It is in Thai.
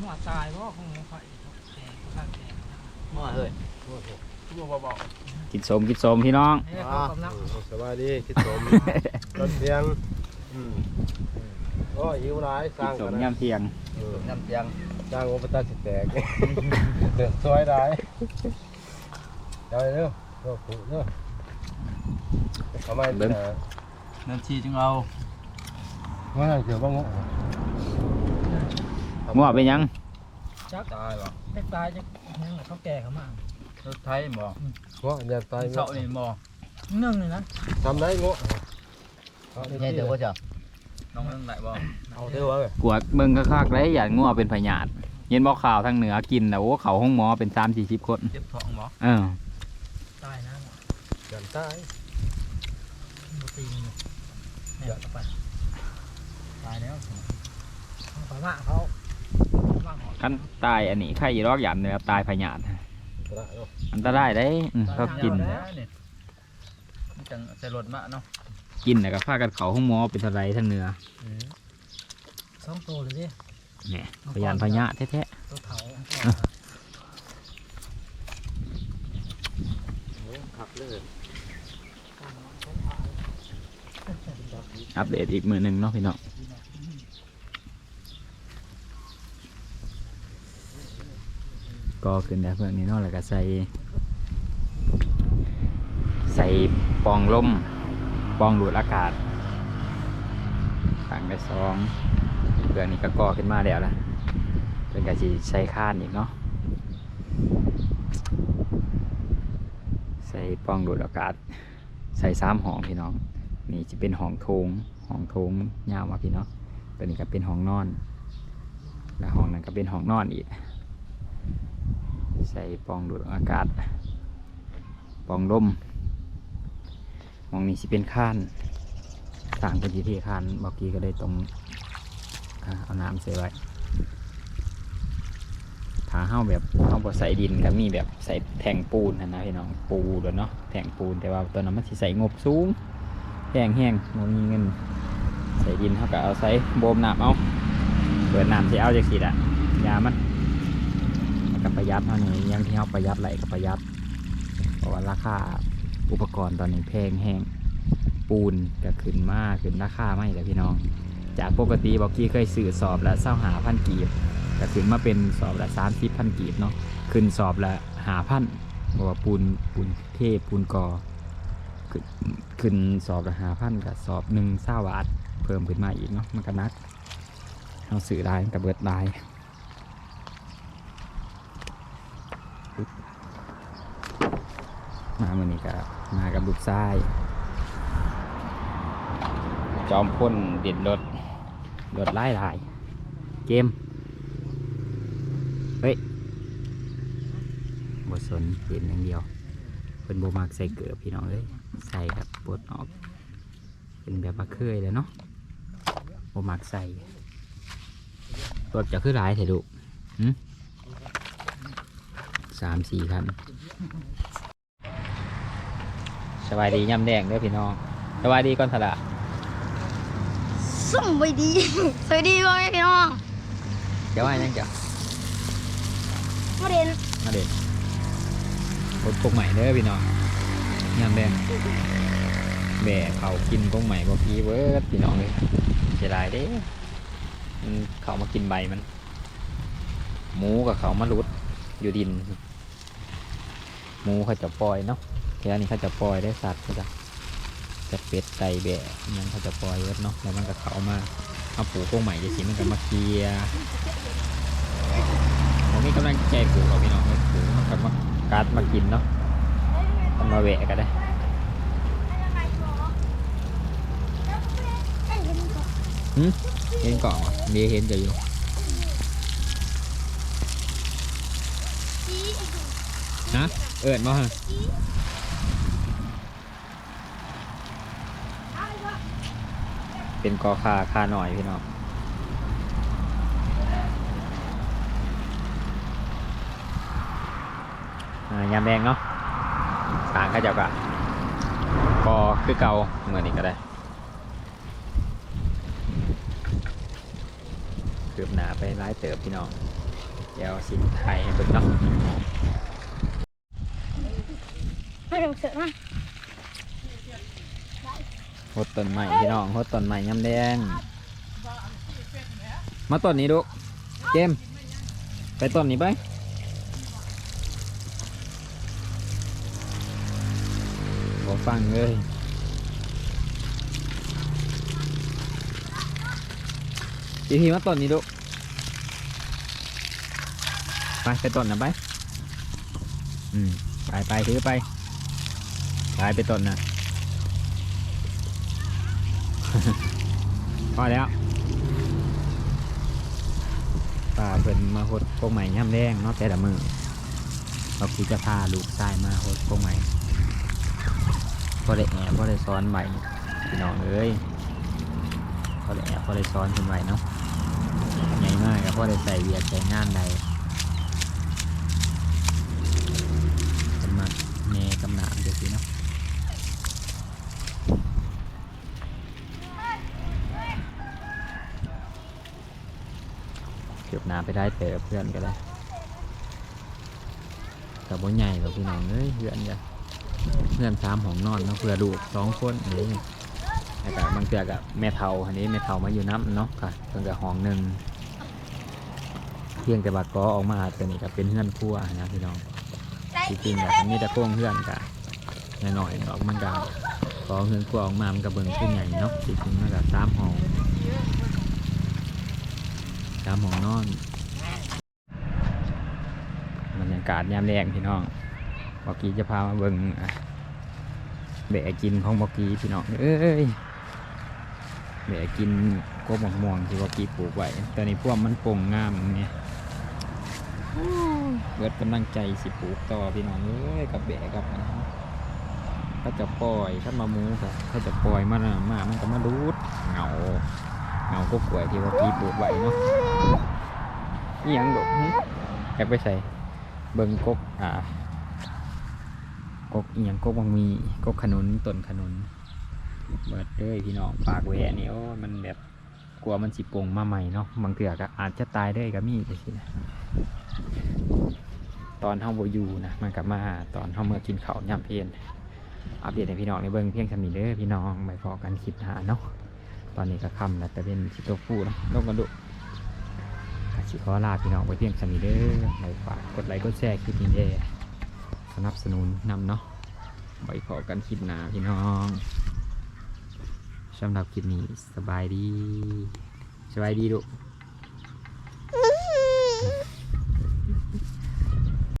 หัวตายเพราะของไฟแดงข้างแดงมาเฮ้ยตัวเบากินสมกินสมพี่น้องให้เขากำลังๆสบายดีคิดสมรถเพียงอืมโอ้หิวร้ายสกิร้านงสกัมนนะยำเทียง เออน้ำเตียงสร้างโอปตาสิแตกเดือดซอยได้เดี๋ยวเร็วเร็วผูเร็วทำไมเบิ่งน้ำชีจึงเอาว่าเกี่ยวบ้างง มั่วไปยังจักตายบ่แตกตายจะยังเขาแก่เขามารถไทยบ่งะอย่าตายเสานี่บ่เนื่องเลยนะทำได้งะเนี่ยเดี๋ยวว่าจะน้องเรื่องไหนบ่เอาเท่าไหร่กวดเบิ่งคักๆเลยอย่างัวเป็นพยาธิเย็นบอกข่าวทางเหนือกินแต่โอ้เขาห้องหมอเป็นสามสี่สิบคนเจ็บท้องบ่เออตายนะอย่าตายบุตีนเนี่ยไปตายแล้วปะมะเขาว่างหอ ขั้นตายอันนี้ไข่ยีรอกหยามเนื้อตายพยาธิกระดาษเนาะอันตรายได้อืมเขากินแล้วนี่มันจังใส่รถมาเนาะกินแต่ก็พากันเขาห้องหมอเป็นอะไรทางเหนือสองตัวเลยสิเนี่ยพยานพยาธิแท้ตัวเถาขับเลยๆอัปเดตอีกมือหนึ่งเนาะพี่น้อง ก็ขึ้นได้เพื่อนนี้เนาะแล้วก็ใส่ ใส่ปองลมปองดูดอากาศต่างได้สองเรื่องนี้ก็ก่อขึ้นมาแล้วละเป็นกะจีใช้ข้านอีกเนาะใส่ปองดูดอากาศ ใส่สามห้องพี่น้องนี่จะเป็นห้องโถงห้องโถงยาวมาพี่เนาะตัวนี้ก็เป็นห้องนอน และห้องนั้นก็เป็นห้องนอนอีก ใส่ปองดูดอากาศ ปองลมมองนี่สิเป็นข้านต่างเป็นที่ที่ข้านบอกี้ก็ได้ตรงเอาน้ำใส่ไว้ถาเฮาแบบเฮาบ่ใส่ดินก็มีแบบใส่แท่งปูนนะนะพี่น้องปูด้อเนาะแท่งปูนแต่ว่าตัวนั้นมันสิใส่งบสูงแห้งแห้งบ่มีเงินใส่ดินเฮาก็เอาใส่โบมน้ำเอาเปิดน้ำสิเอาจังซี่ล่ะยามัน มันก็ประหยัดเท่านี้ยังที่เฮาประหยัดไหลก็ประหยัดเพราะว่าราคาอุปกรณ์ตอนนี้แพงแห้งปูนก็ขึ้นมากขึ้นราคาไม่แล้วพี่น้อง จากปกติบอกกี้เคยซื้อสอบละเศร้าหาพันกีบก็ขึ้นมาเป็นสอบละสามสิบพันกีบเนาะขึ้นสอบละหาพันเพราะว่าปูนปูนเทปูนกอขึ้นขึ้นสอบละหาพันกับสอบหนึ่งเศร้าบาทเพิ่มขึ้นมาอีกเนาะมันก็นักเราซื้อได้กับเบิดได้ มาเมื่อนี้ก็มากับลูกชาย จอมพ่นเด็ดรถรถไล่ลาย เกม เฮ้ยบสนเห็นอย่างเดียวเป็นโบมากใส่เกลือพี่น้องเลยใส่ครับปลดออก เป็นแบบว่าเคยเลยเนาะโบมากใส่รถจะขึ้นหลายเถอะลูกหึ สามสี่คันสบายดีย่ำแดงเด้อพี่น้องสบายดีก่อนทละสวัสดีสวัสดีพ่อแม่พี่น้องเดี๋ยวว่ายังจะมาเรียนมาเด็ดรถพวกใหม่เด้อพี่น้องย่ำแดงแบ่เขากินพวกใหม่พวกพี่เวิร์ดพี่น้องเลยเสียดายเด้มันเขามากินใบมัน หมูกับเขามาลุด อยู่ดินหมูเขาจะปล่อยเนาะแค่นี้เขาจะปล่อยได้สัตว์เขาจะจะเป็ดไก่แบะมันเขาจะปล่อยเวิร์ดเนาะแล้วมันก็เขามาเอาปลูกพวกใหม่จะสิมันก็มาเคลียผมมีกำลังใจปลูกเอาพี่น้องปลูกมันก็มากัดมากินเนาะมันมาแหวะก็ได้เห็นเกาะวะเดียเห็นจะอยู่ นะเอิดมาฮะเป็นกอคาคาหน่อยพี่น้องอ่ายามแดงเนาะสางข้าเจ้ากะกอคือเกาเหมือนนี้ก็ได้คืบหนาไปร้ายเติบพี่น้อง ดี๋ยวสิไทยให้เบิ่งเนาะไม่ต้องเสือกนะหดต้นใหม่พี่น้องหดต้นใหม่ยำแดง มาต้นนี้ดูเจมส์ไปต้นนี้ไปขอฟังเลยพี่พี่มาต้นนี้ดู ไปไปต้นนะไป อืม ไปไปถือไปไปไปต้นนะพอแล้วป้าเพิ่นมาหดพวกใหม่ย่ำแดงเนาะแต่ละมือเราคิดจะพาลูกชายมาหดพวกใหม่พอได้แอบพอได้ซ้อนใหม่พี่น้องเอ้ยพอได้แอบพอได้ซ้อนขึ้นใหม่เนาะใหญ่มากกับพอได้ใส่เวียดใส่งานใดเป็นมาเมกำหนามเดี๋ยวสิเนาะ เก็บน้ำ ไปได้แต่เพื่อนก็ได้แต่บ่ใหญ่หรอกพี่น้องเอ้ยเพื่อนจ้ะเพื่อนสามห้องนอนเนาะเพื่อดูกสองคนนี่แล้วก็บางเทือกับแม่เฒ่าอันนี้แม่เฒ่ามาอยู่น้ำเนาะค่ะเพิ่นกับห้องหนึ่งเพียงแต่บัดก็ออกมาตัวนี้ก็เป็นเพื่อนครัวนะพี่น้องจริงๆแบบมีแต่โค้งเพื่อนกะหน่อยๆออกมันก็พอเพื่อนครัวออกมามันก็เบิ่งขึ้นใหญ่เนาะจริงๆมันก็สามห้องตามหมองนอนากาศยามแรงพี่น้องบอกกี้จะพามาเบิ่งอะแบะกินของบอกกี้พี่น้องเอ้ยแบะกินกบมะม่วงที่บอกกี้ปลูกไว้ตอนนี้พวกมันโป่งงามเนี่ยเบิดกำลังใจสิปลูกต่อพี่น้องเอ้ยกับแบะกับอันนั้าจะปล่อยถ้ามามูครับเขาจะปล่อยมันมามันก็มาดูดเหงาเหงาก็กล้วยที่ว่าพี่ปลูกไว้เนาะนี่ยังดกอยากไปใส่ เบิ่งกกอ่ากกอียังกกบางมีกกขนุนต้นขนุนเบิดเลยพี่น้องปากแหวะนี่โอ้มันแบบกลัวมันสิปงมาใหม่เนาะบางเถื่อก็อาจจะตายได้ก็มีจังซี่นะตอนเฮาบ่อยู่นะมันกลับมาตอนเฮาเมื่อกินเขายามเพลนอัปเดตให้พี่น้องในเบิ่งเพียงสำนี้เด้อพี่น้องไปพอกันคลิปหาเนาะตอนนี้ก็คำแล้วแต่เป็นชิโตฟูเนาะลงกันดู สิขอลาพี่น้องไปเที่ยงสมีเด้อในฝากกดไลค์กดแชร์คลิปนี้เด้สนับสนุนนำเนาะไปขอกันคลิปหน้าพี่น้องสำหรับคลิปนี้สบายดี สบายดีลูก